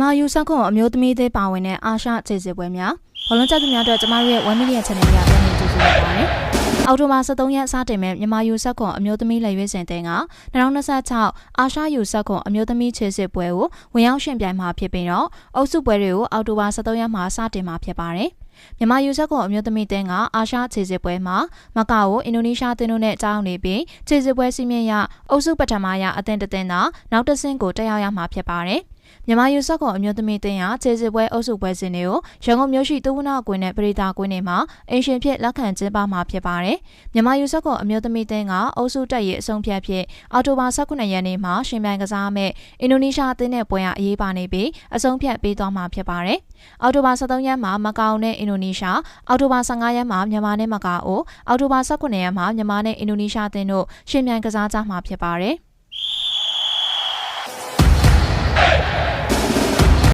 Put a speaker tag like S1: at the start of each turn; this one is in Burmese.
S1: မြန်မာယူဆခွန်အမျိုးသမီးသေးပါဝင်တဲ့အာရှခြေစစ်ပွဲများဘောလုံးချက်သူများအတွက်ကျမတို့ရဲ့1 million channel ရပြန်နေကြည့်ရပါတယ်။အောက်တိုဘာ23ရက်စတင်မဲ့မြန်မာယူဆက်ခွန်အမျိုးသမီးလက်ရွေးစင်တဲ့က2026အာရှယူဆက်ခွန်အမျိုးသမီးခြေစစ်ပွဲကိုဝင်ရောက်ရှင်ပြိုင်မှာဖြစ်ပြီးတော့အုပ်စုပွဲတွေကိုအောက်တိုဘာ23ရက်မှာစတင်မှာဖြစ်ပါတယ်။မြန်မာယူဆက်ကွန်အမျိုးသမီးတင်းကအာရှခြေစစ်ပွဲမှာမကာကိုအင်ဒိုနီးရှားတင်းတို့နဲ့ကြောင်းနေပြီးခြေစစ်ပွဲစီးမြင့်ရအုပ်စုပထမရအသင်းတသင်းသာနောက်တစ်ဆင့်ကိုတက်ရောက်ရမှာဖြစ်ပါတယ်။ မြန်မာယူဆက်ကွန်အမျိုးသမီးတင်းဟာခြေစစ်ပွဲအုပ်စုပွဲစဉ်တွေကိုရန်ကုန်မြို့ရှိသူဝနာကွင်းနဲ့ပရိသကွင်းတွေမှာအင်ရှင်ဖြစ်လက်ခံကျင်းပမှာဖြစ်ပါတယ်။မြန်မာယူဆက်ကွန်အမျိုးသမီးတင်းကအုပ်စုတက်ရေးအဆုံးဖြတ်ဖြစ်အော်တိုဘာ18ရက်နေ့မှာရှင်ပြိုင်ကစားမဲ့အင်ဒိုနီးရှားအသင်းနဲ့ပွဲရအရေးပါနေပြီးအဆုံးဖြတ်ပေးသွားမှာဖြစ်ပါတယ်။အော်တိုဘာ23ရက်မှာမကောင်နဲ့အင်ဒိုနီးရှားအော်တိုဘာ15ရက်မှာမြန်မာနဲ့မကာအိုအော်တိုဘာ19ရက်မှာမြန်မာနဲ့အင်ဒိုနီးရှားအသင်းတို့ရှင်ပြိုင်ကစားကြမှာဖြစ်ပါတယ်။